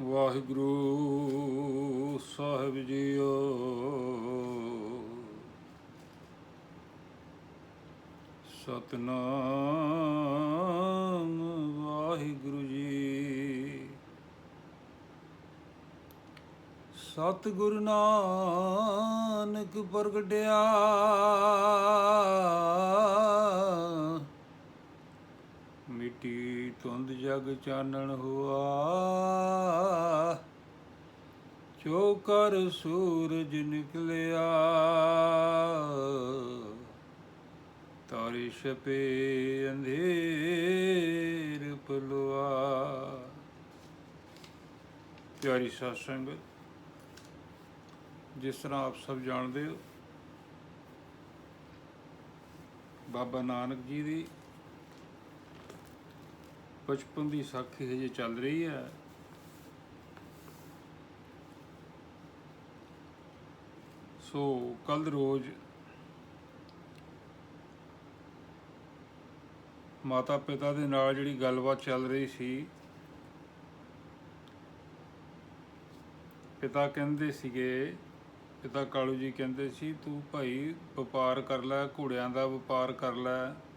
ਵਾਹਿਗੁਰੂ ਸਾਹਿਬ ਜੀਓ। ਸਤਨਾਮ ਵਾਹਿਗੁਰੂ ਜੀ। ਸਤਿਗੁਰੂ ਨਾਨਕ ਪ੍ਰਗਟਿਆ। ਮਿੱਟੀ ਧੁੰਦ ਜਗ ਚਾਨਣ ਹੋਆ। ਜੋ ਕਰ ਸੂਰਜ ਨਿਕਲਿਆ। ਤਾਰੇ ਛਪੇ ਅੰਧੇਰ ਪਲਵਾ ਪਿਆਰੀ ਸਾਧ ਸੰਗਤ ਜਿਸ ਤਰ੍ਹਾਂ ਆਪ ਸਭ ਜਾਣਦੇ ਹੋ, ਬਾਬਾ ਨਾਨਕ ਜੀ ਦੀ ਬਚਪਨ ਦੀ ਸਾਖੀ ਹਜੇ ਚੱਲ ਰਹੀ ਹੈ। ਸੋ ਕੱਲ ਰੋਜ਼ ਮਾਤਾ ਪਿਤਾ ਦੇ ਨਾਲ ਜਿਹੜੀ ਗੱਲਬਾਤ ਚੱਲ ਰਹੀ ਸੀ, ਪਿਤਾ ਕਹਿੰਦੇ ਸੀਗੇ, ਪਿਤਾ ਕਾਲੂ ਜੀ ਕਹਿੰਦੇ ਸੀ, ਤੂੰ ਭਾਈ ਵਪਾਰ ਕਰ ਲੈ, ਘੋੜਿਆਂ ਦਾ ਵਪਾਰ ਕਰ ਲੈ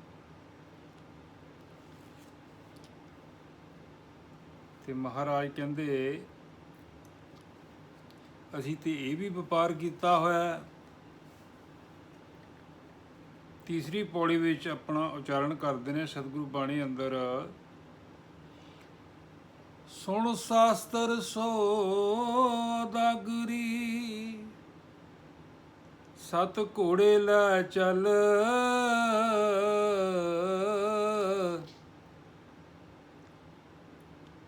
ਤੇ ਮਹਾਰਾਜ ਕਹਿੰਦੇ, ਅਸੀਂ ਤੇ ਇਹ ਵੀ ਵਪਾਰ ਕੀਤਾ ਹੋਇਆ ਤੀਸਰੀ ਪੌੜੀ ਵਿੱਚ ਆਪਣਾ ਉਚਾਰਨ ਕਰਦੇ ਨੇ ਸਤਿਗੁਰੂ ਬਾਣੀ ਅੰਦਰ। ਸੁਣ ਸਾਸਤਰ ਸੋ ਸੋਦਾਗਰੀ ਸਤ ਘੋੜੇ ਲੈ ਚੱਲ।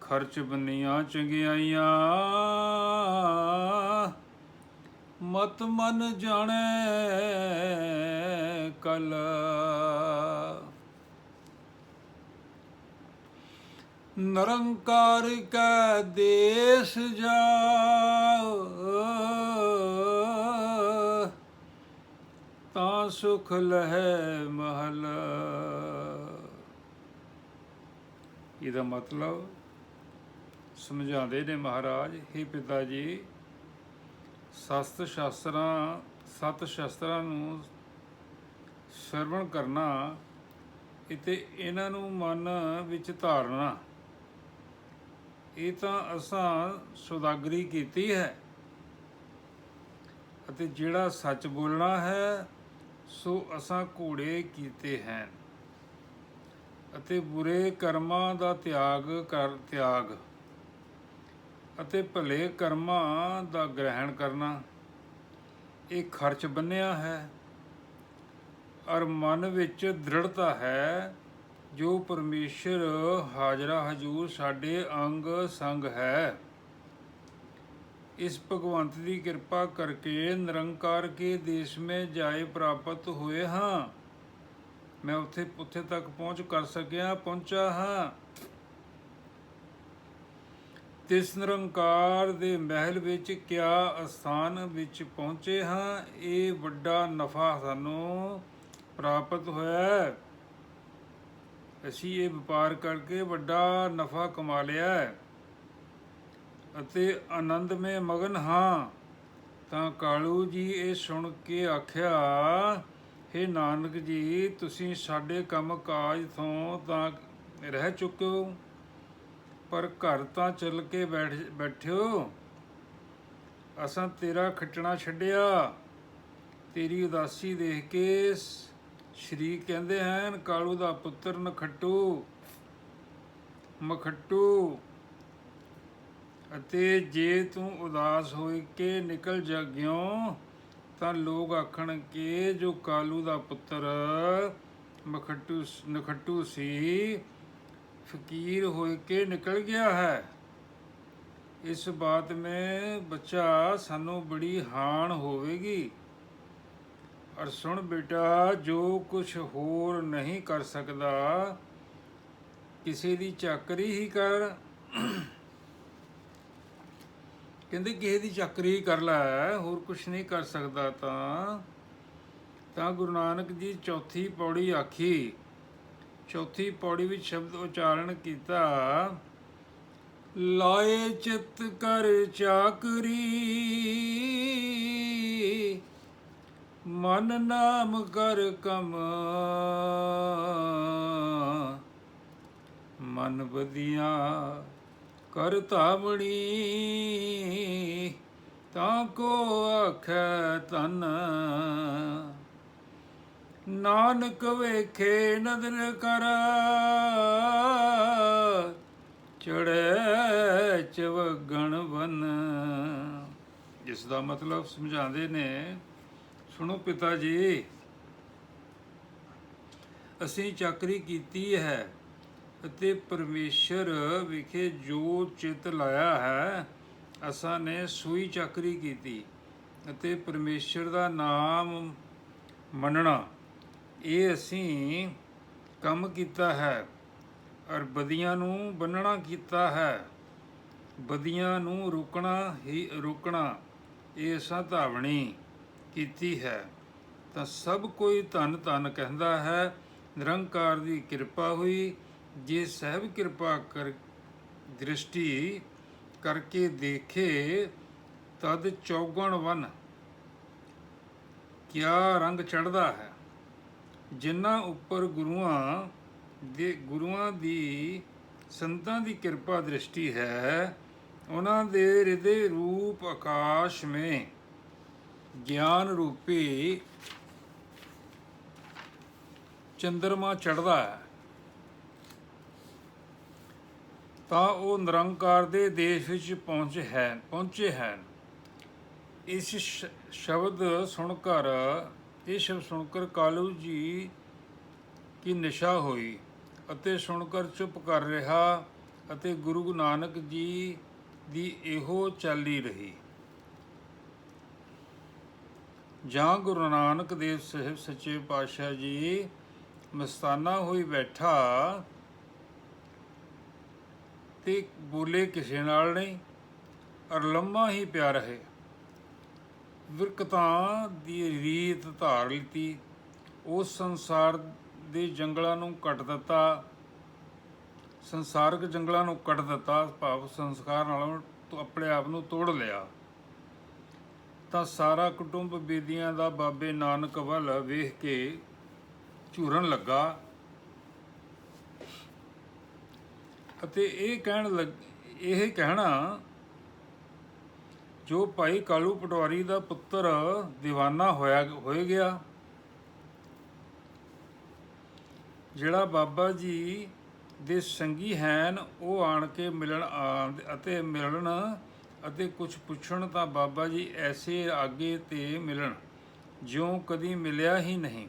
ਖਰਚ ਬੰਨੀਆਂ ਚੰਗਿਆਈਆਂ। ਮਤ ਮਨ ਜਾਣੈ ਕਲ। ਨਿਰੰਕਾਰ ਕੈ ਦੇਸ ਜਾਓ। ਤਾਂ ਸੁਖ ਲਹਿ ਮਹਲ। ਇਹਦਾ ਮਤਲਬ ਸਮਝਾਉਂਦੇ ਨੇ ਮਹਾਰਾਜ हे ਪਿਤਾ ਜੀ ਸਸਤ ਸ਼ਾਸਤਰਾਂ, ਸਤ ਸ਼ਾਸਤਰਾਂ ਨੂੰ ਸਰਵਣ ਕਰਨਾ, ਇਤੇ ਇਹਨਾਂ ਨੂੰ ਮਨ ਵਿੱਚ ਧਾਰਨਾ। ਇਹ ਤਾਂ ਅਸਾਂ ਸੁਦਾਗਰੀ ਕੀਤੀ ਹੈ ਅਤੇ ਜਿਹੜਾ ਸੱਚ ਬੋਲਣਾ ਹੈ, ਸੋ ਅਸਾਂ ਘੋੜੇ ਕੀਤੇ ਹਨ। ਅਤੇ ਬੁਰੇ ਕਰਮਾਂ ਦਾ ਤਿਆਗ ਕਰ ਤਿਆਗ। ਅਤੇ ਭਲੇ ਕਰਮਾਂ ਦਾ ਗ੍ਰਹਿਣ ਕਰਨਾ, ਇਹ ਖਰਚ ਬੰਨਿਆ ਹੈ। ਔਰ ਮਨ ਵਿੱਚ ਦ੍ਰਿੜਤਾ ਹੈ, ਜੋ ਪਰਮੇਸ਼ਰ ਹਾਜ਼ਰਾ ਹਜੂਰ ਸਾਡੇ ਅੰਗ ਸੰਗ ਹੈ। ਇਸ ਭਗਵੰਤ ਦੀ ਕਿਰਪਾ ਕਰਕੇ ਨਿਰੰਕਾਰ ਕੇ ਦੇਸ਼ ਮੇ ਜਾਏ ਪ੍ਰਾਪਤ ਹੋਏ ਹਾਂ। ਮੈਂ ਉੱਥੇ ਉੱਥੇ ਤੱਕ ਪਹੁੰਚ ਕਰ ਸਕਿਆ, ਪਹੁੰਚਾ ਹਾਂ। ਤਿਸ ਨਿਰੰਕਾਰ ਦੇ ਮਹਿਲ ਵਿੱਚ ਕਿਆ ਅਸਥਾਨ ਵਿੱਚ ਪਹੁੰਚੇ ਹਾਂ? ਇਹ ਵੱਡਾ ਨਫਾ ਸਾਨੂੰ ਪ੍ਰਾਪਤ ਹੋਇਆ ਅਸੀਂ ਇਹ ਵਪਾਰ ਕਰਕੇ ਵੱਡਾ ਨਫਾ ਕਮਾ ਲਿਆ ਅਤੇ ਆਨੰਦ ਮੇ ਮਗਨ ਹਾਂ। ਤਾਂ ਕਾਲੂ ਜੀ ਇਹ ਸੁਣ ਕੇ ਆਖਿਆ हे ਨਾਨਕ ਜੀ, ਤੁਸੀਂ ਸਾਡੇ ਕੰਮ ਕਾਜ ਤੋਂ ਤਾਂ ਰਹਿ ਚੁੱਕੇ ਹੋ। ਪਰ ਘਰ ਤਾਂ ਚੱਲ ਕੇ ਬੈਠ, ਬੈਠਿਓ। ਅਸਾਂ ਤੇਰਾ ਖੱਟਣਾ ਛੱਡਿਆ। ਤੇਰੀ ਉਦਾਸੀ ਦੇਖ ਕੇ ਸ- ਸ਼੍ਰੀ ਕਹਿੰਦੇ ਹਨ, ਕਾਲੂ ਦਾ ਪੁੱਤਰ ਨਖੱਟੂ, ਮਖੱਟੂ। ਅਤੇ ਜੇ ਤੂੰ ਉਦਾਸ ਹੋਏ ਕੇ ਨਿਕਲ ਜਾਗਿਓ ਤਾਂ ਲੋਕ ਆਖਣ ਕਿ ਜੋ ਕਾਲੂ ਦਾ ਪੁੱਤਰ, ਮਖੱਟੂ ਨਖੱਟੂ ਸੀ ਫਕੀਰ ਹੋਏ ਕੇ ਨਿਕਲ ਗਿਆ ਹੈ। ਇਸ ਬਾਤ ਮੈਂ ਬੱਚਾ ਸਾਨੂੰ ਬੜੀ ਹਾਨ ਹੋਵੇਗੀ। ਔਰ ਸੁਣ ਬੇਟਾ, ਜੋ ਕੁਝ ਹੋਰ ਨਹੀਂ ਕਰ ਸਕਦਾ, ਕਿਸੇ ਦੀ ਚਾਕਰੀ ਹੀ ਕਰ। ਕਹਿੰਦੇ ਕਿਸੇ ਦੀ ਚਾਕਰੀ ਕਰ ਲੈ, ਹੋਰ ਕੁਝ ਨਹੀਂ ਕਰ ਸਕਦਾ ਤਾਂ। ਤਾਂ ਗੁਰੂ ਨਾਨਕ ਜੀ ਚੌਥੀ ਪੌੜੀ ਆਖੀ ਚੌਥੀ ਪੌੜੀ ਵਿੱਚ ਸ਼ਬਦ ਉਚਾਰਨ ਕੀਤਾ, ਲਾਏ ਚਿਤ ਕਰ ਚਾਕਰੀ, ਮਨ ਨਾਮ ਕਰ ਕਮ। ਮਨ ਬਦੀਆਂ ਕਰ ਧਾਵਣੀ, ਤਾਂ ਕੋ ਆਖੈ ਤਨ ਨਾਨਕ ਵੇਖੇ, ਨਦਰ ਕਰ। ਚੜੈ ਚਵਗਣ ਬਨ। ਇਸ ਦਾ ਮਤਲਬ ਸਮਝਾਉਂਦੇ ਨੇ, ਸੁਣੋ ਪਿਤਾ ਜੀ, ਅਸੀਂ ਚਾਕਰੀ ਕੀਤੀ ਹੈ ਅਤੇ ਪਰਮੇਸ਼ਰ ਵਿਖੇ ਜੋ ਚਿਤ ਲਾਇਆ ਹੈ, ਅਸਾਂ ਨੇ ਸੂਈ ਚਾਕਰੀ ਕੀਤੀ ਅਤੇ ਪਰਮੇਸ਼ਰ ਦਾ ਨਾਮ ਮੰਨਣਾ। ਇਹ ਅਸੀਂ ਕੰਮ ਕੀਤਾ ਹੈ ਔਰ ਬਦੀਆਂ ਨੂੰ ਬੰਨਣਾ ਕੀਤਾ ਹੈ। ਬਦੀਆਂ ਨੂੰ ਰੁਕਣਾ ਹੀ ਰੁਕਣਾ, ਇਹ ਅਸਾਂ ਧਾਵਣੀ ਕੀਤੀ ਹੈ। ਤਾਂ ਸਭ ਕੋਈ ਧੰਨ ਧੰਨ ਕਹਿੰਦਾ ਹੈ, ਨਿਰੰਕਾਰ ਦੀ ਕਿਰਪਾ ਹੋਈ। ਜੇ ਸਹਿਬ ਕਿਰਪਾ ਕਰ, ਦ੍ਰਿਸ਼ਟੀ ਕਰਕੇ ਦੇਖੇ, ਤਦ ਚੌਗਣ ਵਨ ਕਿਆ ਰੰਗ ਚੜਦਾ ਹੈ। ਜਿਨ੍ਹਾਂ ਉੱਪਰ ਗੁਰੂਆਂ ਦੇ, ਗੁਰੂਆਂ ਦੀ ਸੰਤਾਂ ਦੀ ਕਿਰਪਾ ਦ੍ਰਿਸ਼ਟੀ ਹੈ, ਉਹਨਾਂ ਦੇ ਹਿਰਦੇ ਰੂਪ ਆਕਾਸ਼ ਮੇ, ਗਿਆਨ ਰੂਪੀ ਚੰਦਰਮਾ ਚੜਦਾ ਹੈ। ਤਾਂ ਉਹ ਨਿਰੰਕਾਰ ਦੇ ਦੇਸ਼ ਵਿੱਚ ਪਹੁੰਚ ਹੈ, ਪਹੁੰਚੇ ਹਨ। ਇਸ ਸ਼ਬਦ ਸੁਣ ਕਰ ਇਹ ਸ਼ਬਦ ਸੁਣਕਰ ਕਾਲੂ ਜੀ ਕੀ ਨਿਸ਼ਾ ਹੋਈ ਅਤੇ ਸੁਣਕਰ ਚੁੱਪ ਕਰ ਰਿਹਾ ਅਤੇ ਗੁਰੂ ਨਾਨਕ ਜੀ ਦੀ ਇਹੋ ਚਾਲੀ ਰਹੀ। ਜਾਂ ਗੁਰੂ ਨਾਨਕ ਦੇਵ ਸਾਹਿਬ ਸੱਚੇ ਪਾਤਸ਼ਾਹ ਜੀ, ਮਸਤਾਨਾ ਹੋਈ ਬੈਠਾ ਤੇ ਬੋਲੇ ਕਿਸੇ ਨਾਲ ਨਹੀਂ ਔਰ ਲੰਮਾ ਹੀ ਪਿਆ ਰਹੇ। ਵਿਰਕਤਾਂ ਦੀ ਰੀਤ ਧਾਰ ਲਿੱਤੀ। ਉਸ ਸੰਸਾਰ ਦੇ ਜੰਗਲਾਂ ਨੂੰ ਕੱਟ ਦਿੱਤਾ। ਸੰਸਾਰਕ ਜੰਗਲਾਂ ਨੂੰ ਕੱਟ ਦਿੱਤਾ। ਭਾਵ ਸੰਸਕਾਰ ਨਾਲੋਂ ਆਪਣੇ ਆਪ ਨੂੰ ਤੋੜ ਲਿਆ। ਤਾਂ ਸਾਰਾ ਕੁਟੁੰਬ ਬੇਦੀਆਂ ਦਾ ਬਾਬੇ ਨਾਨਕ ਵੱਲ ਵੇਖ ਕੇ ਝੂਰਨ ਲੱਗਾ। ਅਤੇ ਇਹ ਕਹਿਣ ਲੱਗ, ਇਹ ਕਹਿਣਾ ਜੋ ਭਾਈ ਕਾਲੂ ਪਟਵਾਰੀ ਦਾ ਪੁੱਤਰ دیਵਾਨਾ ਹੋਇਆ, ਹੋਏ ਗਿਆ, ਜਿਹੜਾ ਬਾਬਾ ਜੀ ਦੇ ਸੰਗੀ ਹਨ, ਉਹ ਆਣ ਕੇ ਮਿਲਣ ਆਉਂਦੇ ਅਤੇ ਮਿਲਣ ਅਤੇ ਕੁਝ ਪੁੱਛਣ ਤਾਂ ਬਾਬਾ ਜੀ ਐਸੇ ਆਗੇ ਤੇ ਮਿਲਣ, ਜਿਉਂ ਕਦੀ ਮਿਲਿਆ ਹੀ ਨਹੀਂ।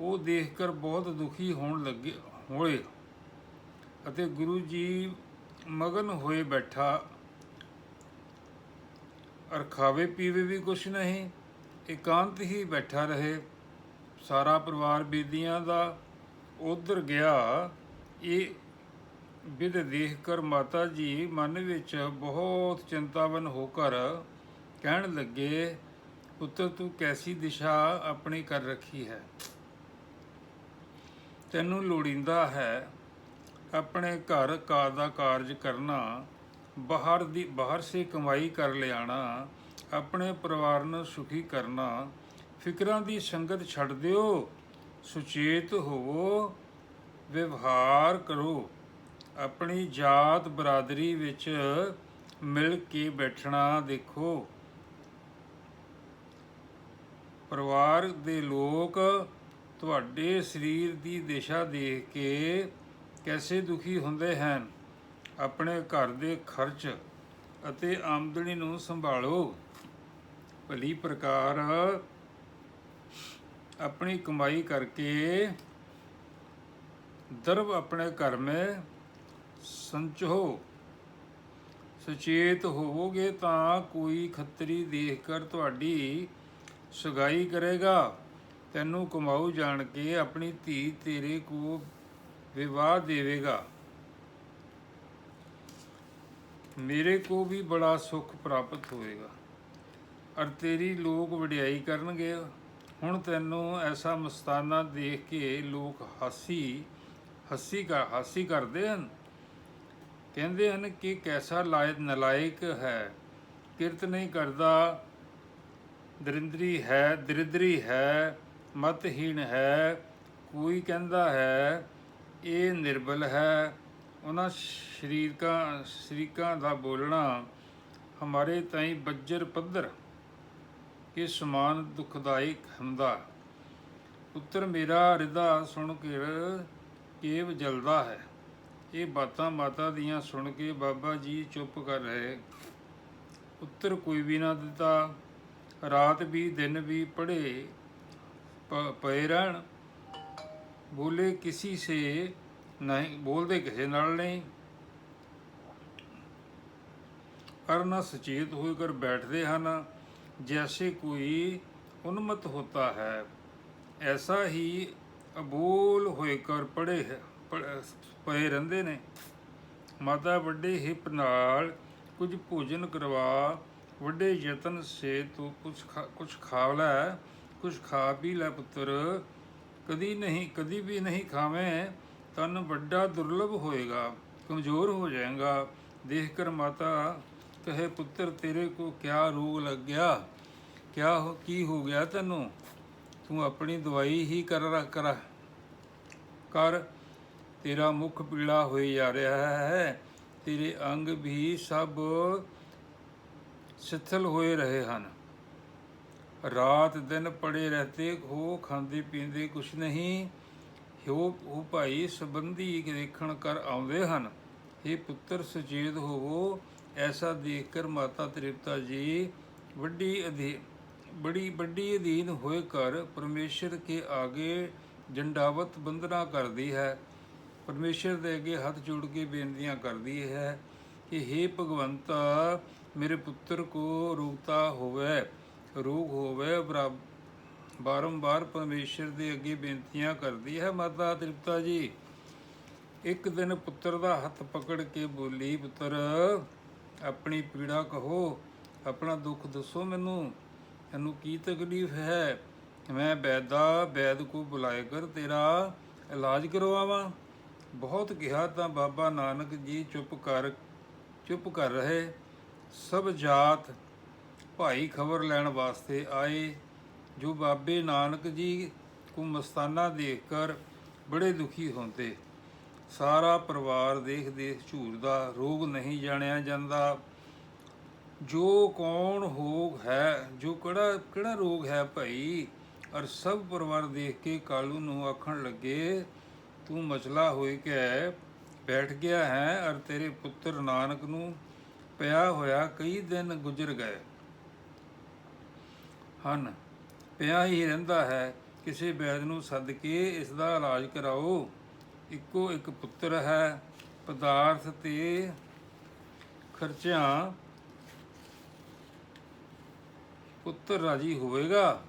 ਉਹ ਦੇਖ ਕਰ ਬਹੁਤ ਦੁਖੀ ਹੋਣ ਲੱਗੇ, ਹੋਏ ਅਤੇ ਗੁਰੂ ਜੀ ਮਗਨ ਹੋਏ ਬੈਠਾ। ਔਰ ਖਾਵੇ ਪੀਵੇ ਵੀ ਕੁਛ ਨਹੀਂ, ਇਕਾਂਤ ਹੀ ਬੈਠਾ ਰਹੇ। ਸਾਰਾ ਪਰਿਵਾਰ ਬੇਦੀਆਂ ਦਾ ਉਧਰ ਗਿਆ। ਇਹ ਵਿਦ ਦੇਖ ਕਰ ਮਾਤਾ ਜੀ ਮਨ ਵਿੱਚ ਬਹੁਤ ਚਿੰਤਾਵਨ ਹੋ ਕਰ ਕਹਿਣ ਲੱਗੇ, ਪੁੱਤਰ, ਤੂੰ ਕੈਸੀ ਦਿਸ਼ਾ ਆਪਣੀ ਕਰ ਰੱਖੀ ਹੈ? ਤੈਨੂੰ ਲੋੜੀਂਦਾ ਹੈ ਆਪਣੇ ਘਰ ਕਾ ਦਾ ਕਾਰਜ ਕਰਨਾ ਬਾਹਰ ਦੀ, ਬਾਹਰ ਸੇ ਕਮਾਈ ਕਰ ਲਿਆਣਾ, ਆਪਣੇ ਪਰਿਵਾਰ ਨੂੰ ਸੁਖੀ ਕਰਨਾ, ਫਿਕਰਾਂ ਦੀ ਸੰਗਤ ਛੱਡ ਦਿਓ, ਸੁਚੇਤ ਹੋਵੋ, ਵਿਵਹਾਰ ਕਰੋ। ਆਪਣੀ ਜਾਤ ਬਰਾਦਰੀ ਵਿੱਚ ਮਿਲ ਕੇ ਬੈਠਣਾ ਦੇਖੋ। ਪਰਿਵਾਰ ਦੇ ਲੋਕ ਤੁਹਾਡੇ ਸਰੀਰ ਦੀ ਦਿਸ਼ਾ ਦੇਖ ਕੇ ਕੈਸੇ ਦੁਖੀ ਹੁੰਦੇ ਹਨ? ਆਪਣੇ ਘਰ ਦੇ ਖਰਚ ਅਤੇ ਆਮਦਨੀ ਨੂੰ ਸੰਭਾਲੋ। ਭਲੀ ਪ੍ਰਕਾਰ ਆਪਣੀ ਕਮਾਈ ਕਰਕੇ ਦਰਬ ਆਪਣੇ ਘਰ ਮੇ ਸੰਚੋ। ਸੁਚੇਤ ਹੋਵੋਗੇ ਤਾਂ ਕੋਈ ਖੱਤਰੀ ਦੇਖ ਕਰ ਤੁਹਾਡੀ ਸੁਗਾਈ ਕਰੇਗਾ। ਤੈਨੂੰ ਕਮਾਊ ਜਾਣ ਕੇ ਆਪਣੀ ਧੀ ਤੇਰੇ ਕੋ ਵਿਵਾਹ ਦੇਵੇਗਾ। ਮੇਰੇ ਕੋ ਵੀ ਬੜਾ ਸੁਖ ਪ੍ਰਾਪਤ ਹੋਏਗਾ। ਔਰ ਤੇਰੀ ਲੋਕ ਵਡਿਆਈ ਕਰਨਗੇ। ਹੁਣ ਤੈਨੂੰ ਐਸਾ ਮਸਤਾਨਾ ਦੇਖ ਕੇ ਲੋਕ ਹਾਸੀ, ਹੱਸੀ ਕਰ ਹਾਸੀ ਕਰਦੇ ਹਨ। ਕਹਿੰਦੇ ਹਨ ਕਿ ਕੈਸਾ ਲਾਇਕ ਨਲਾਇਕ ਹੈ। ਕਿਰਤ ਨਹੀਂ ਕਰਦਾ। ਦਰਿੰਦਰੀ ਹੈ, ਦਰਿਦਰੀ ਹੈ, ਮਤਹੀਣ ਹੈ। ਕੋਈ ਕਹਿੰਦਾ ਹੈ, ਇਹ ਨਿਰਬਲ ਹੈ। ਉਹਨਾਂ ਸ਼ਰੀਰਕਾਂ, ਸ਼ਰੀਕਾਂ ਦਾ ਬੋਲਣਾ ਹਮਾਰੇ ਤਾਈਂ ਬੱਜਰ ਪੱਧਰ ਕੇ ਸਮਾਨ ਦੁਖਦਾਇਕ ਹੁੰਦਾ। ਪੁੱਤਰ ਮੇਰਾ ਰਿਦਾ ਸੁਣ ਕੇ ਕੇਵ ਜਲਦਾ ਹੈ। ਇਹ ਬਾਤਾਂ ਮਾਤਾ ਦੀਆਂ ਸੁਣ ਕੇ ਬਾਬਾ ਜੀ ਚੁੱਪ ਕਰ ਰਹੇ। ਉੱਤਰ ਕੋਈ ਵੀ ਨਾ ਦਿੱਤਾ। ਰਾਤ ਵੀ ਦਿਨ ਵੀ ਪੜੇ ਪਏ ਰਹਿਣ। ਬੋਲੇ ਕਿਸੇ ਸੇ ਨਹੀਂ, ਬੋਲਦੇ ਕਿਸੇ ਨਾਲ ਨਹੀਂ। ਅਰਨਾ ਸੁਚੇਤ ਹੋਏ ਕਰ ਬੈਠਦੇ ਹਨ, ਜੈਸੇ ਕੋਈ ਉਨਮਤ ਹੋਤਾ ਹੈ। ਐਸਾ ਹੀ ਅਬੋਲ ਹੋਏ ਕਰ ਪੜੇ ਪਏ ਰਹਿੰਦੇ ਨੇ। ਮਾਤਾ ਵੱਡੇ ਹਿੱਪ ਨਾਲ ਕੁਝ ਭੋਜਨ ਕਰਵਾ, ਵੱਡੇ ਯਤਨ ਸੇ ਤੂੰ ਕੁਝ ਕੁਝ ਖਾ ਲੈ ਕੁਝ ਖਾ ਪੀ ਲੈ ਪੁੱਤਰ। ਕਦੀ ਨਹੀਂ, ਕਦੀ ਵੀ ਨਹੀਂ ਖਾਵੇਂ। ਤਨ ਵੱਡਾ ਦੁਰਲਭ ਹੋਏਗਾ, ਕਮਜ਼ੋਰ ਹੋ ਜਾਏਗਾ। ਦੇਖ ਕਰ ਮਾਤਾ, ਕਹੇ ਪੁੱਤਰ, ਤੇਰੇ ਕੋ ਕਿਆ ਰੋਗ ਲੱਗ ਗਿਆ ਕਿਆ ਹੋ, ਕੀ ਹੋ ਗਿਆ ਤੈਨੂੰ? ਤੂੰ ਆਪਣੀ ਦਵਾਈ ਹੀ ਕਰ ਰ- ਕਰ। ਕਰ। ਤੇਰਾ ਮੁਖ ਪੀਲਾ ਹੋਈ ਜਾ ਰਿਹਾ ਹੈ। ਤੇਰੇ ਅੰਗ ਵੀ ਸਭ ਸਿਥਲ ਹੋਏ ਰਹੇ ਹਨ। ਰਾਤ ਦਿਨ ਪੜੇ ਰਹਤੇ ਹੋ ਖਾਂਦੇ ਪੀਂਦੇ ਕੁਛ ਨਹੀਂ। ਹੋ ਉਹ ਭਾਈ ਸੰਬੰਧੀ ਦੇਖਣ ਕਰ ਆਉਂਦੇ ਹਨ। ਇਹ ਪੁੱਤਰ, ਸੁਚੇਤ ਹੋਵੋ, ਐਸਾ ਦੇਖ ਕਰ ਮਾਤਾ ਤ੍ਰਿਪਤਾ ਜੀ, ਵੱਡੀ ਅਧੀ, ਬੜੀ, ਵੱਡੀ ਅਧੀਨ ਹੋਏ ਕਰ ਪਰਮੇਸ਼ਰ ਕੇ ਆਗੇ ਜੰਡਾਵਤ ਬੰਦਨਾ ਕਰਦੀ ਹੈ। ਪਰਮੇਸ਼ਰ ਦੇ ਅੱਗੇ ਹੱਥ ਜੋੜ ਕੇ ਬੇਨਤੀਆਂ ਕਰਦੀ ਹੈ ਕਿ हे ਭਗਵੰਤਾ, ਮੇਰੇ ਪੁੱਤਰ ਕੋ ਰੋਗਤਾ ਹੋਵੇ, ਰੋਗ ਹੋਵੇ ਬਰਾ- ਬਾਰੰਬਾਰ ਪਰਮੇਸ਼ਰ ਦੇ ਅੱਗੇ ਬੇਨਤੀਆਂ ਕਰਦੀ ਹੈ, ਮਾਤਾ ਤ੍ਰਿਪਤਾ ਜੀ। ਇੱਕ ਦਿਨ ਪੁੱਤਰ ਦਾ ਹੱਥ ਪਕੜ ਕੇ ਬੋਲੀ, ਪੁੱਤਰ, ਆਪਣੀ ਪੀੜਾ ਕਹੋ, ਆਪਣਾ ਦੁੱਖ ਦੱਸੋ ਮੈਨੂੰ। ਤੈਨੂੰ ਕੀ ਤਕਲੀਫ ਹੈ? ਮੈਂ ਬੈਦਾ, ਬੈਦ ਕੋ ਬੁਲਾਏ ਕਰ, ਤੇਰਾ ਇਲਾਜ ਕਰਵਾਵਾਂ। ਬਹੁਤ ਕਿਹਾ ਤਾਂ ਬਾਬਾ ਨਾਨਕ ਜੀ ਚੁੱਪ ਕਰ ਚੁੱਪ ਕਰ ਰਹੇ। ਸਭ ਜਾਤ ਭਾਈ ਖਬਰ ਲੈਣ ਵਾਸਤੇ ਆਏ। ਜੋ ਬਾਬੇ ਨਾਨਕ ਜੀ ਕੋ ਮਸਤਾਨਾ ਦੇਖ ਕਰ ਬੜੇ ਦੁਖੀ ਹੁੰਦੇ। ਸਾਰਾ ਪਰਿਵਾਰ ਦੇਖ ਦੇਖ ਝੂਰਦਾ ਰੋਗ ਨਹੀਂ ਜਾਣਿਆ ਜਾਂਦਾ। ਜੋ ਕੌਣ ਹੋਗ ਹੈ, ਜੋ ਕਿਹੜਾ ਕਿਹੜਾ ਰੋਗ ਹੈ ਭਾਈ? ਔਰ ਸਭ ਪਰਿਵਾਰ ਦੇਖ ਕੇ ਕਾਲੂ ਨੂੰ ਆਖਣ ਲੱਗੇ, ਤੂੰ ਮਚਲਾ ਹੋਈ ਕੇ ਬੈਠ ਗਿਆ ਹੈ, ਔਰ ਤੇਰੇ ਪੁੱਤਰ ਨਾਨਕ ਨੂੰ ਪਿਆ ਹੋਇਆ ਕਈ ਦਿਨ ਗੁਜ਼ਰ ਗਏ। ਹਨ ਪਿਆ ਹੀ ਰਹਿੰਦਾ ਹੈ। ਕਿਸੇ ਵੈਦ ਨੂੰ ਸੱਦ ਕੇ ਇਸ ਦਾ ਇਲਾਜ ਕਰਾਓ। ਇੱਕੋ ਇੱਕ ਪੁੱਤਰ ਹੈ। ਪਦਾਰਥ ਤੇ ਖਰਚਿਆਂ ਪੁੱਤਰ ਰਾਜੀ ਹੋਵੇਗਾ।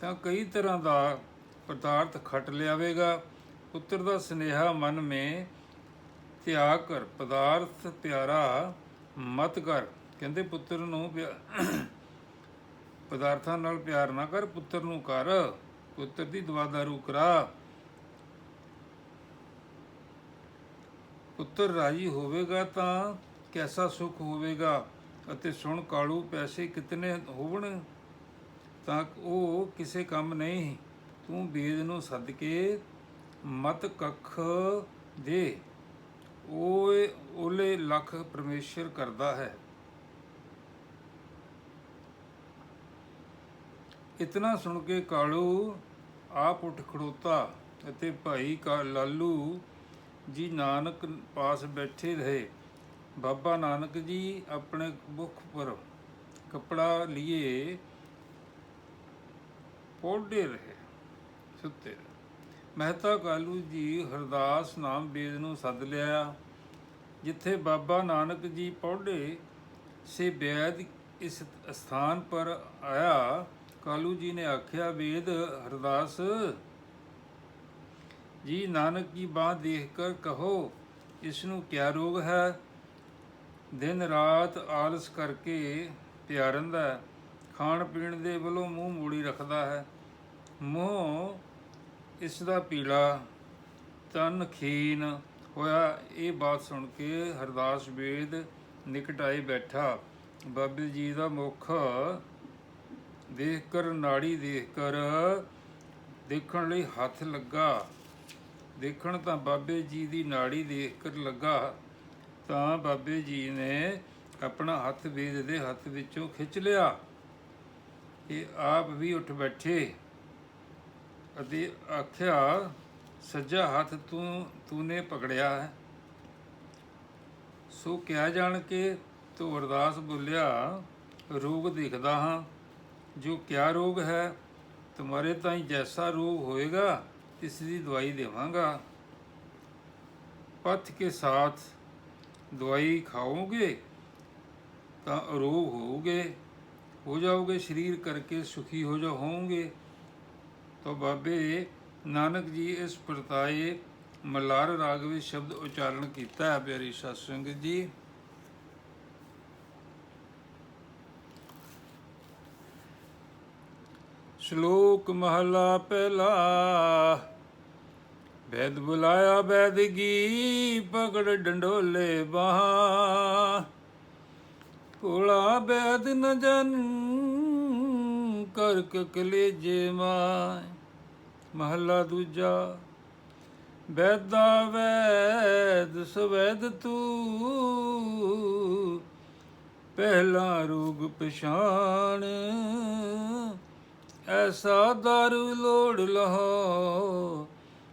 ਤਾਂ ਕਈ ਤਰ੍ਹਾਂ ਦਾ ਪਦਾਰਥ ਖੱਟ ਲਿਆਵੇਗਾ। ਪੁੱਤਰ ਦਾ ਸਨੇਹਾ ਮਨ ਮੇ ਤਿਆਗ ਕਰ। ਪਦਾਰਥ ਪਿਆਰਾ ਮਤ ਕਰ। ਕਹਿੰਦੇ ਪੁੱਤਰ ਨੂੰ ਪਿਆ- ਪਦਾਰਥਾਂ ਨਾਲ ਪਿਆਰ ਨਾ ਕਰ, ਪੁੱਤਰ ਨੂੰ ਕਰ। ਪੁੱਤਰ ਦੀ ਦਵਾ ਦਾਰੂ ਕਰਾ। ਪੁੱਤਰ ਰਾਜੀ ਹੋਵੇਗਾ ਤਾਂ ਕੈਸਾ ਸੁਖ ਹੋਵੇਗਾ ਅਤੇ ਸੁਣ ਕਾਲੂ ਪੈਸੇ ਕਿਤਨੇ ਹੋਵਣ? ਤਾਂ ਉਹ ਕਿਸੇ ਕੰਮ ਨਹੀਂ, ਤੂੰ ਬੇਦ ਨੂੰ ਸੱਦ ਕੇ ਮਤ ਕੱਖ ਦੇ। ਓਏ, ਓਲੇ ਲੱਖ ਪਰਮੇਸ਼ਰ ਕਰਦਾ ਹੈ। ਇਤਨਾ ਸੁਣ ਕੇ ਕਾਲੂ ਆਪ ਉੱਠ ਖੜੋਤਾ ਅਤੇ ਭਾਈ ਕਾ ਲਾਲੂ ਜੀ ਨਾਨਕ ਪਾਸ ਬੈਠੇ ਰਹੇ। ਬਾਬਾ ਨਾਨਕ ਜੀ ਆਪਣੇ ਮੁਖ ਪਰ ਕਪੜਾ ਲਿਏ ਪੋੜੇ ਰਹੇ, ਸੁੱਤੇ ਰਹੇ। ਮਹਿਤਾ ਕਾਲੂ ਜੀ ਹਰਦਾਸ ਨਾਮ ਬੇਦ ਨੂੰ ਸੱਦ ਲਿਆ, ਜਿੱਥੇ ਬਾਬਾ ਨਾਨਕ ਜੀ ਪੌੜੇ ਸੇ ਬੈਦ ਇਸ ਸਥਾਨ ਪਰ ਆਇਆ। ਕਾਲੂ ਜੀ ਨੇ ਆਖਿਆ, ਵੇਦ ਹਰਦਾਸ ਜੀ, ਨਾਨਕ ਕੀ ਬਾਤ ਦੇਖ ਕਰ ਕਹੋ, ਇਸ ਨੂੰ ਕਿਆ ਰੋਗ ਹੈ? ਦਿਨ ਰਾਤ ਆਲਸ ਕਰਕੇ ਪਿਆ ਰਹਿੰਦਾ ਖਾਣ ਪੀਣ ਦੇ ਵੱਲੋਂ ਮੂੰਹ ਮੋੜੀ ਰੱਖਦਾ ਹੈ। ਮੂੰਹ ਇਸ ਦਾ ਪੀਲਾ ਤਨ ਖੀਨ ਹੋਇਆ। ਇਹ ਬਾਤ ਸੁਣ ਕੇ ਹਰਦਾਸ ਵੇਦ ਨਿਕਟ ਆਏ ਬੈਠਾ। ਬਾਬੇ ਜੀ ਦਾ ਮੁਖ ਦੇਖ ਕਰ ਨਾੜੀ ਦੇਖ ਕਰ ਦੇਖਣ ਲਈ ਹੱਥ ਲੱਗਾ। ਦੇਖਣ ਤਾਂ ਬਾਬੇ ਜੀ ਦੀ ਨਾੜੀ ਦੇਖ ਕਰ ਲੱਗਾ। ਤਾਂ ਬਾਬੇ ਜੀ ਨੇ ਆਪਣਾ ਹੱਥ ਵੇਦ ਦੇ ਹੱਥ ਵਿੱਚੋਂ ਖਿੱਚ ਲਿਆ। ਇਹ ਆਪ ਵੀ ਉੱਠ ਬੈਠੇ। ਅਤੇ ਆਖਿਆ, ਸੱਜਾ ਹੱਥ ਤੂੰ, ਤੂਨੇ ਪਕੜਿਆ ਹੈ। ਸੋ ਕਿਹਾ ਜਾਣ ਕੇ ਤੋ ਅਰਦਾਸ ਬੋਲਿਆ, ਰੋਗ ਦੇਖਦਾ ਹਾਂ। ਜੋ ਕਿਆ ਰੋਗ ਹੈ ਤੁਮਾਰੇ ਤਾਈ ਜੈਸਾ ਰੋਗ ਹੋਏਗਾ, ਇਸ ਦੀ ਦਵਾਈ ਦੇਵਾਂਗਾ। ਪਥ ਕੇ ਸਾਥ ਦਵਾਈ ਖਾਓਗੇ, ਤਾਂ ਅਰੋਗ ਹੋਓਗੇ, ਹੋ ਜਾਓਗੇ, ਸਰੀਰ ਕਰਕੇ ਸੁਖੀ ਹੋ ਜਾ ਹੋਵੋਗੇ तो ਬਾਬੇ ਨਾਨਕ ਜੀ ਇਸ ਪ੍ਰਤਾਏ ਮਲਾਰ ਰਾਗ ਵਿੱਚ ਸ਼ਬਦ ਉਚਾਰਨ ਕੀਤਾ ਹੈ, ਪਿਆਰੀ ਸਤਸੰਗ ਜੀ। ਸ਼ਲੋਕ ਮਹਲਾ ਪਹਿਲਾ। ਵੈਦ ਬੁਲਾਇਆ ਵੈਦਗੀ ਪਕੜ ਡੰਡੋਲੇ ਬਾਹਾਂ। ਭੋਲਾ ਵੈਦ ਨ ਜਨ ਕਰ ਕਕਲੇ ਮਾਇ। ਮਾय ਮਹੱਲਾ ਦੂਜਾ ਵੈਦਾ ਵੈਦ ਸਵੈਦ ਤੂੰ। ਪਹਿਲਾ ਰੋਗ ਪਛਾਣ ਐਸਾ ਦਾਰੂ ਲੋੜ ਲਹੋ,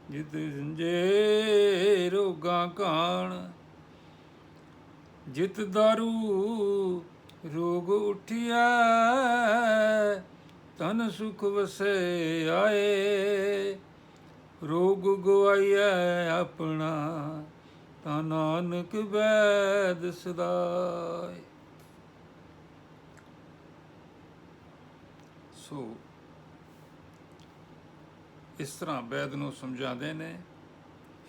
ਜਿਤ ਜੇ ਰੋਗਾਂ ਕਾਣ। ਜਿਤ ਦਾਰੂ ਰੋਗ ਉਠਿਆ ਤਨ ਸੁਖ ਵਸੇ ਆਏ। ਰੋਗ ਗਵਾਈਐ ਆਪਣਾ, ਤਾਂ ਨਾਨਕ ਵੈਦ ਸਦਾਏ। ਸੋ ਇਸ ਤਰ੍ਹਾਂ ਵੈਦ ਨੂੰ ਸਮਝਾਉਂਦੇ ਨੇ।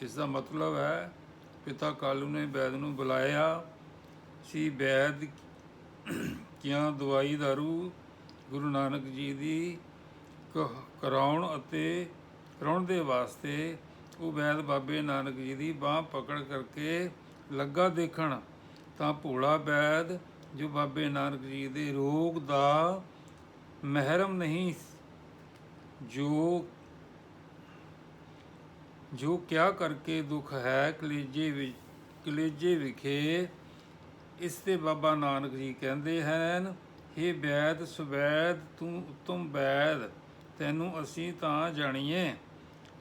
ਇਸ ਦਾ ਮਤਲਬ ਹੈ, ਪਿਤਾ ਕਾਲੂ ਨੇ ਵੈਦ ਨੂੰ ਬੁਲਾਇਆ, ਸੀ ਵੈਦ ਕਿਆ ਦਵਾਈ ਦਾਰੂ ਗੁਰੂ ਨਾਨਕ ਜੀ ਦੀ ਕ- ਕਰਾਉਣ ਅਤੇ ਕਰਾਉਣ ਦੇ ਵਾਸਤੇ ਉਹ ਵੈਦ ਬਾਬੇ ਨਾਨਕ ਜੀ ਦੀ ਬਾਹ ਪਕੜ ਕਰਕੇ ਲੱਗਾ ਦੇਖਣ, ਤਾਂ ਭੋਲਾ ਵੈਦ, ਜੋ ਬਾਬੇ ਨਾਨਕ ਜੀ ਦੇ ਰੋਗ ਦਾ ਮਹਿਰਮ ਨਹੀਂ, ਜੋ ਜੋ ਕਿਆ ਕਰਕੇ ਦੁੱਖ ਹੈ ਕਲੇਜੇ ਵਿੱਚ ਕਲੇਜੇ ਵਿਖੇ ਇਸ ਤੇ ਬਾਬਾ ਨਾਨਕ ਜੀ ਕਹਿੰਦੇ ਹਨ हे ਵੈਦ ਸੁਵੈਦ ਤੂੰ ਉਤਮ ਵੈਦ ਤੈਨੂੰ ਅਸੀਂ ਤਾਂ ਜਾਣੀਏ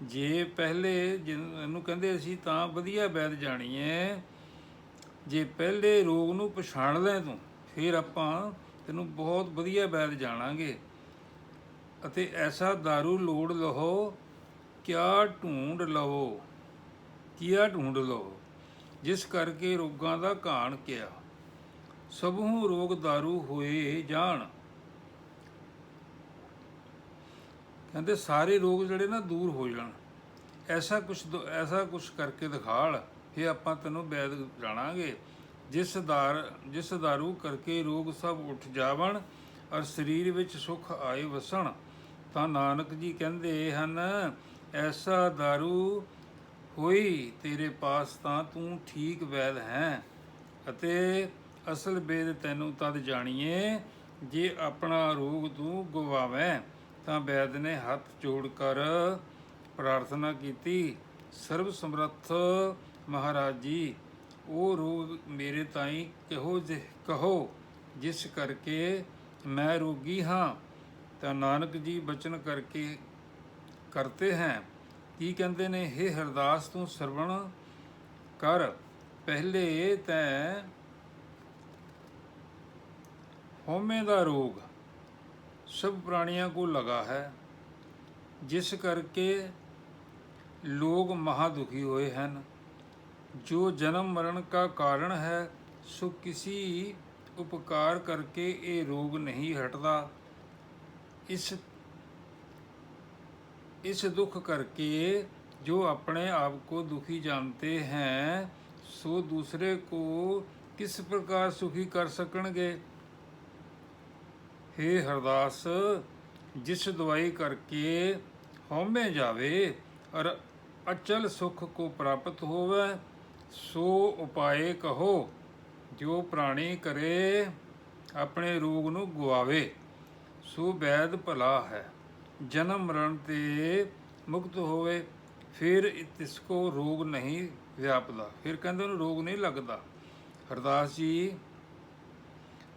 ਜੇ ਪਹਿਲੇ ਜਿਹਨੂੰ ਕਹਿੰਦੇ ਅਸੀਂ ਤਾਂ ਵਧੀਆ ਵੈਦ ਜਾਣੀਏ ਜੇ ਪਹਿਲੇ ਰੋਗ ਨੂੰ ਪਛਾਣ ਲੈ ਤੂੰ ਫਿਰ ਆਪਾਂ ਤੈਨੂੰ ਬਹੁਤ ਵਧੀਆ ਵੈਦ ਜਾਣਾਂਗੇ ਅਤੇ ਐਸਾ दारू ਲੋੜ ਲਹੋ ਕਿਆ ਢੂੰਡ ਲਵੋ ਕੀਆ ਢੂੰਡ ਲਵੋ ਜਿਸ ਕਰਕੇ ਰੋਗਾਂ ਦਾ ਘਾਣ ਕਿਆ ਸਭੂ ਰੋਗ दारू ਹੋਏ ਜਾਣ ਕਹਿੰਦੇ ਸਾਰੇ ਰੋਗ ਜਿਹੜੇ ਨਾ ਦੂਰ ਹੋ ਜਾਣ ਐਸਾ ਕੁਛ ਦ- ਐਸਾ ਕੁਛ ਕਰਕੇ ਦਿਖਾਲ ਫੇ ਆਪਾਂ ਤੈਨੂੰ ਵੈਦ ਜਾਣਾਂਗੇ ਜਿਸ ਦਾਰ ਜਿਸ दारू ਕਰਕੇ ਰੋਗ ਸਭ ਉੱਠ ਜਾਵਣ ਔਰ ਸਰੀਰ ਵਿੱਚ ਸੁਖ ਆਏ ਵਸਣ ਤਾਂ ਨਾਨਕ ਜੀ ਕਹਿੰਦੇ ਹਨ ਐਸਾ ਦਾਰੂ ਹੋਈ ਤੇਰੇ ਪਾਸ ਤਾਂ ਤੂੰ ਠੀਕ ਵੈਦ ਹੈ, ਅਤੇ ਅਸਲ ਬੇਦ ਤੈਨੂੰ ਤਦ ਜਾਣੀਏ ਜੇ ਆਪਣਾ ਰੋਗ ਤੂੰ ਗਵਾਵੇਂ। ਤਾਂ ਵੈਦ ਨੇ ਹੱਥ ਜੋੜ ਕਰ ਪ੍ਰਾਰਥਨਾ ਕੀਤੀ, ਸਰਬ ਸਮਰੱਥ ਮਹਾਰਾਜ ਜੀ, ਉਹ ਰੋਗ ਮੇਰੇ ਤਾਈ ਕਹੋ ਜੇ ਕਹੋ, ਜਿਸ ਕਰਕੇ ਮੈਂ ਰੋਗੀ ਹਾਂ। ਤਾਂ ਨਾਨਕ ਜੀ ਬਚਨ ਕਰਕੇ ਕਰਤੇ ਹੈ। ਕੀ ਕਹਿੰਦੇ ਨੇ हे ਹਰਦਾਸ, ਤੂੰ ਸਰਵਣ ਕਰ। ਪਹਿਲੇ ਤੈਂ ਹੋਮੇ ਦਾ ਰੋਗ ਸਭ ਪ੍ਰਾਣੀਆਂ ਕੋ ਲਗਾ ਹੈ। ਜਿਸ ਕਰਕੇ ਲੋਗ ਮਹਾ ਦੁਖੀ ਹੋਏ ਹਨ। ਜੋ ਜਨਮ ਮਰਨ ਕਾ ਕਾਰਨ ਹੈ, ਸੋ ਕਿਸੇ ਉਪਕਾਰ ਕਰਕੇ ਇਹ ਰੋਗ ਨਹੀਂ ਹਟਦਾ। ਇਸ इस दुख करके जो अपने आप को दुखी जानते हैं सो दूसरे को किस प्रकार सुखी कर सकणगे हे हरदास जिस दवाई करके हौमे जावे और अचल सुख को प्राप्त होवे ਸੋ ਉਪਾਏ ਕਹੋ ਜੋ ਪ੍ਰਾਣੀ ਕਰੇ ਆਪਣੇ ਰੋਗ ਨੂੰ ਗਵਾਵੇ ਸੋ ਵੈਦ ਭਲਾ ਹੈ ਜਨਮ ਮਰਨ ਤੇ ਮੁਕਤ ਹੋਵੇ, ਫਿਰ ਤਿਸ ਕੋ ਰੋਗ ਨਹੀਂ ਵਿਆਪਦਾ। ਫਿਰ ਕਹਿੰਦੇ ਉਹਨੂੰ ਰੋਗ ਨਹੀਂ ਲੱਗਦਾ। ਹਰਦਾਸ ਜੀ,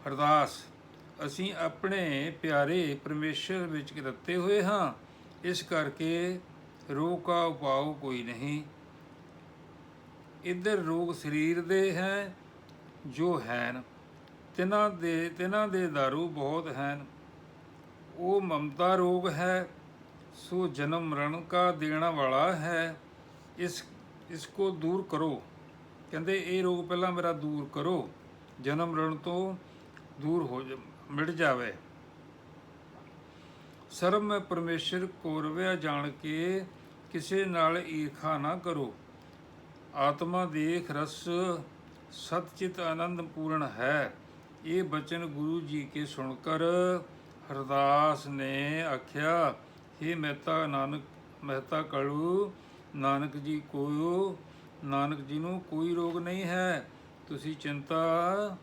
ਹਰਦਾਸ, ਅਸੀਂ ਆਪਣੇ ਪਿਆਰੇ ਪਰਮੇਸ਼ਰ ਵਿੱਚ ਰਤੇ ਹੋਏ ਹਾਂ। ਇਸ ਕਰਕੇ ਰੋਗ ਕਾ ਉਪਾਅ ਕੋਈ ਨਹੀਂ। ਇੱਧਰ ਰੋਗ ਸਰੀਰ ਦੇ ਹੈ, ਜੋ ਹਨ। ਤਿਨਾਂ ਦੇ ਤਿਨਾਂ ਦੇ ਦਾਰੂ ਬਹੁਤ ਹਨ। ਉਹ ਮਮਤਾ ਰੋਗ ਹੈ, ਸੋ ਜਨਮ ਮਰਨ ਕਾ ਦੇਣ ਵਾਲਾ ਹੈ, ਇਸ ਇਸ ਕੋ ਦੂਰ ਕਰੋ। ਕਹਿੰਦੇ, ਇਹ ਰੋਗ ਪਹਿਲਾਂ ਮੇਰਾ ਦੂਰ ਕਰੋ, ਜਨਮ ਮਰਨ ਤੋਂ ਦੂਰ ਹੋ ਜਾ, ਮਿਟ ਜਾਵੇ। ਸਰਬ ਮੈਂ ਪਰਮੇਸ਼ਰ ਕੋਰਵਿਆ ਜਾਣ ਕੇ ਕਿਸੇ ਨਾਲ ਈਰਖਾ ਨਾ ਕਰੋ। ਆਤਮਾ ਦੇਖ ਰਸ, ਸਤਚਿਤ ਆਨੰਦ ਪੂਰਨ ਹੈ। ਇਹ ਬਚਨ ਗੁਰੂ ਜੀ ਕੇ ਸੁਣ ਕਰ ਹਰਦਾਸ ਨੇ ਆਖਿਆ हे ਮਹਿਤਾ ਨਾਨਕ, ਮਹਿਤਾ ਕਲੂ, ਨਾਨਕ ਜੀ ਕੋ ਨਾਨਕ ਜੀ ਨੂੰ ਕੋਈ ਰੋਗ ਨਹੀਂ ਹੈ। ਤੁਸੀਂ ਚਿੰਤਾ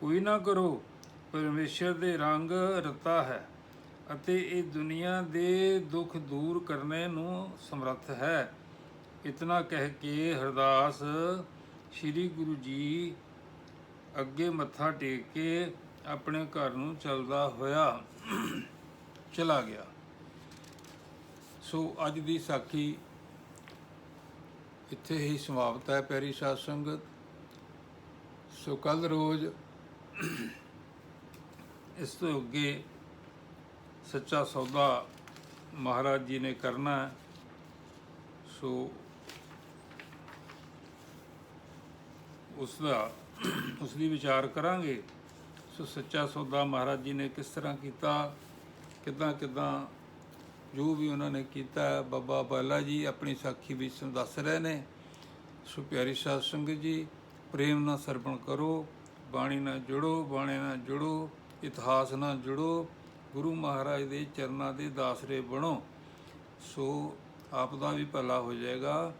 ਕੋਈ ਨਾ ਕਰੋ। ਪਰਮੇਸ਼ਰ ਦੇ ਰੰਗ ਰਤਾ ਹੈ ਅਤੇ ਇਹ ਦੁਨੀਆ ਦੇ ਦੁੱਖ ਦੂਰ ਕਰਨੇ ਨੂੰ ਸਮਰੱਥ ਹੈ। ਇਤਨਾ ਕਹਿ ਕੇ ਹਰਦਾਸ ਸ੍ਰੀ ਗੁਰੂ ਜੀ ਅੱਗੇ ਮੱਥਾ ਟੇਕ ਕੇ ਆਪਣੇ ਘਰ ਨੂੰ ਚੱਲਦਾ ਹੋਇਆ ਚਲਾ ਗਿਆ। ਸੋ ਅੱਜ ਦੀ ਸਾਖੀ ਇੱਥੇ ਹੀ ਸਮਾਪਤ ਹੈ ਪੈਰੀ ਸਾਧ ਸੰਗਤ। ਸੋ ਕੱਲ ਰੋਜ਼ ਇਸ ਤੋਂ ਅੱਗੇ ਸੱਚਾ ਸੌਦਾ ਮਹਾਰਾਜ ਜੀ ਨੇ ਕਰਨਾ ਸੋ ਉਸ ਦਾ, ਉਸ ਦੀ ਵਿਚਾਰ ਕਰਾਂਗੇ। ਸੋ ਸੱਚਾ ਸੌਦਾ ਮਹਾਰਾਜ ਜੀ ਨੇ ਕਿਸ ਤਰ੍ਹਾਂ ਕੀਤਾ, ਕਿਦਾਂ ਕਿਦਾਂ ਜੋ ਵੀ ਉਹਨਾਂ ਨੇ ਕੀਤਾ, ਬਾਬਾ ਬਾਲਾ ਜੀ ਆਪਣੀ ਸਾਖੀ ਵਿੱਚ ਸਾਨੂੰ ਦੱਸ ਰਹੇ ਨੇ। ਸੋ ਪਿਆਰੀ ਸਾਧ ਸੰਗਤ ਜੀ, ਪ੍ਰੇਮ ਨਾਲ ਸਰਪਣ ਕਰੋ, ਬਾਣੀ ਨਾਲ ਜੁੜੋ, ਬਾਣੇ ਨਾਲ ਜੁੜੋ, ਇਤਿਹਾਸ ਨਾਲ ਜੁੜੋ, ਗੁਰੂ ਮਹਾਰਾਜ ਦੇ ਚਰਨਾਂ ਦੇ ਦਾਸਰੇ ਬਣੋ। ਸੋ ਆਪ ਦਾ ਵੀ ਭਲਾ ਹੋ ਜਾਏਗਾ।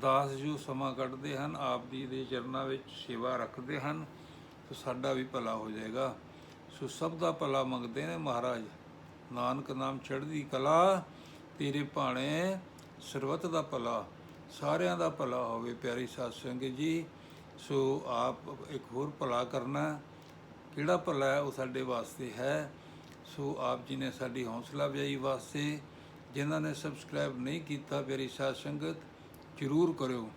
ਦਾਸ ਜੋ ਸਮਾਂ ਕੱਢਦੇ ਹਨ, ਆਪ ਦੀ ਦੇ ਚਰਨਾਂ ਵਿੱਚ ਸੇਵਾ ਰੱਖਦੇ ਹਨ। ਸੋ ਸਾਡਾ ਵੀ ਭਲਾ ਹੋ ਜਾਏਗਾ। ਸੋ ਸਭ ਦਾ ਭਲਾ ਮੰਗਦੇ ਨੇ ਮਹਾਰਾਜ। ਨਾਨਕ ਨਾਮ ਚੜ੍ਹਦੀ ਕਲਾ, ਤੇਰੇ ਭਾਣੇ ਸਰਬਤ ਦਾ ਭਲਾ, ਸਾਰਿਆਂ ਦਾ ਭਲਾ ਹੋਵੇ ਪਿਆਰੀ ਸਾਧ ਸੰਗਤ ਜੀ। ਸੋ ਆਪ ਇੱਕ ਹੋਰ ਭਲਾ ਕਰਨਾ, ਕਿਹੜਾ ਭਲਾ ਹੈ ਉਹ ਸਾਡੇ ਵਾਸਤੇ ਹੈ। ਸੋ ਆਪ ਜੀ ਨੇ ਸਾਡੀ ਹੌਸਲਾ ਅਫਜ਼ਾਈ ਵਾਸਤੇ, ਜਿਨ੍ਹਾਂ ਨੇ ਸਬਸਕ੍ਰਾਈਬ ਨਹੀਂ ਕੀਤਾ ਪਿਆਰੀ ਸਾਧ ਸੰਗਤ, ਜ਼ਰੂਰ ਕਰਿਓ।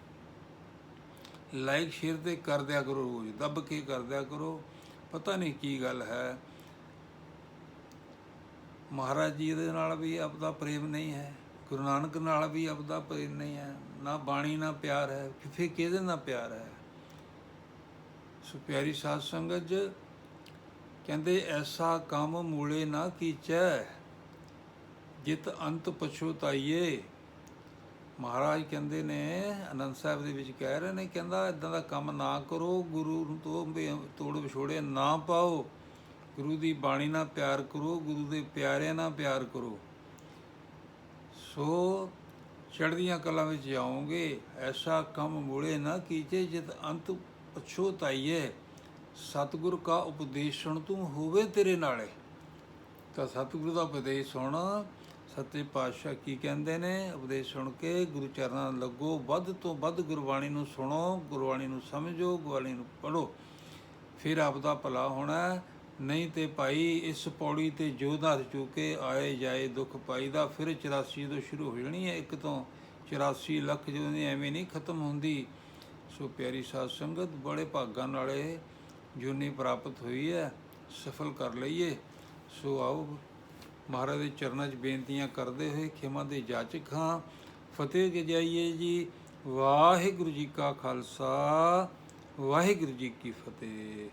ਲਾਈਕ ਸ਼ੇਅਰ ਤੇ ਕਰ ਦਿਆ ਕਰੋ ਰੋਜ਼, ਦੱਬ ਕੇ ਕਰ ਦਿਆ ਕਰੋ। ਪਤਾ ਨਹੀਂ ਕੀ ਗੱਲ ਹੈ। ਮਹਾਰਾਜ ਜੀ ਦੇ ਨਾਲ ਵੀ ਆਪਦਾ ਪ੍ਰੇਮ ਨਹੀਂ ਹੈ। ਗੁਰੂ ਨਾਨਕ ਨਾਲ ਵੀ ਆਪਦਾ ਪ੍ਰੇਮ ਨਹੀਂ ਹੈ। ਨਾ ਬਾਣੀ ਨਾਲ ਪਿਆਰ ਹੈ। ਫਿਰ ਕਿਹਦੇ ਨਾਲ ਪਿਆਰ ਹੈ? ਸੋ ਪਿਆਰੀ ਸਾਧ ਸੰਗਤ ਜੀ, ਕਹਿੰਦੇ, ਐਸਾ ਕੰਮ ਮੂਲੇ ਨਾ ਕੀਚੈ, ਜਿਤ ਅੰਤ ਪਛੋਤਾਈਏ ਮਹਾਰਾਜ ਕਹਿੰਦੇ ਨੇ, ਅਨੰਦ ਸਾਹਿਬ ਦੇ ਵਿੱਚ ਕਹਿ ਰਹੇ ਨੇ, ਕਹਿੰਦਾ ਇਦਾਂ ਦਾ ਕੰਮ ਨਾ ਕਰੋ, ਗੁਰੂ ਨੂੰ ਤੋਂ ਤੋੜ ਵਿਛੋੜੇ ਨਾ ਪਾਓ। ਗੁਰੂ ਦੀ ਬਾਣੀ ਨਾਲ ਪਿਆਰ ਕਰੋ, ਗੁਰੂ ਦੇ ਪਿਆਰਿਆਂ ਨਾਲ ਪਿਆਰ ਕਰੋ। ਸੋ ਚੜ੍ਹਦੀਆਂ ਕਲਾਂ ਵਿੱਚ ਜਾਓਗੇ, ਐਸਾ ਕੰਮ ਮੂਲੇ ਨਾ ਕੀਚੇ ਜਿਤ ਅੰਤ ਪਛੋਤਾਈਏ ਸਤਿਗੁਰ ਕਾ ਉਪਦੇਸ਼ ਸੁਣ ਤੂੰ ਹੋਵੇ ਤੇਰੇ ਨਾਲੇ। ਤਾਂ ਸਤਿਗੁਰੂ ਦਾ ਉਪਦੇਸ਼ ਸੁਣ ਸਤਿ ਪਾਤਸ਼ਾਹ ਕੀ ਕਹਿੰਦੇ ਨੇ? ਉਪਦੇਸ਼ ਸੁਣ ਕੇ ਗੁਰੂ ਚਰਨਾਂ ਲੱਗੋ, ਵੱਧ ਤੋਂ ਵੱਧ ਗੁਰਬਾਣੀ ਨੂੰ ਸੁਣੋ, ਗੁਰਬਾਣੀ ਨੂੰ ਸਮਝੋ, ਗੁਰਬਾਣੀ ਨੂੰ ਪੜੋ ਫਿਰ ਆਪ ਦਾ ਭਲਾ ਹੋਣਾ ਨਹੀਂ ਤੇ ਭਾਈ, ਇਸ ਪੌੜੀ ਤੇ ਜੋ ਦਰ ਚੁਕੇ, ਆਏ ਜਾਏ ਦੁੱਖ ਪਾਈ ਦਾ, ਫਿਰ 84 ਤੋਂ ਸ਼ੁਰੂ ਹੋ ਜਾਣੀ ਹੈ, ਇੱਕ ਤੋਂ 84 ਲੱਖ ਜੋ ਐਵੇਂ ਨਹੀਂ ਖਤਮ ਹੁੰਦੀ। ਸੋ ਪਿਆਰੀ ਸਾਧ ਸੰਗਤ, ਬੜੇ ਭਾਗਾਂ ਨਾਲੇ ਜੁਨੀ ਪ੍ਰਾਪਤ ਹੋਈ ਹੈ, ਸਫਲ ਕਰ ਲਈਏ। ਸੋ ਆਓ ਮਹਾਰਾਜ ਦੇ ਚਰਨਾਂ 'ਚ ਬੇਨਤੀਆਂ ਕਰਦੇ ਹੋਏ ਖਿਮਾ ਦੇ ਜਾਚਕ ਹਾਂ। ਫਤਿਹ ਗਜਾਈਏ ਜੀ, ਵਾਹਿਗੁਰੂ ਜੀ ਕਾ ਖਾਲਸਾ, ਵਾਹਿਗੁਰੂ ਜੀ ਕੀ ਫਤਿਹ।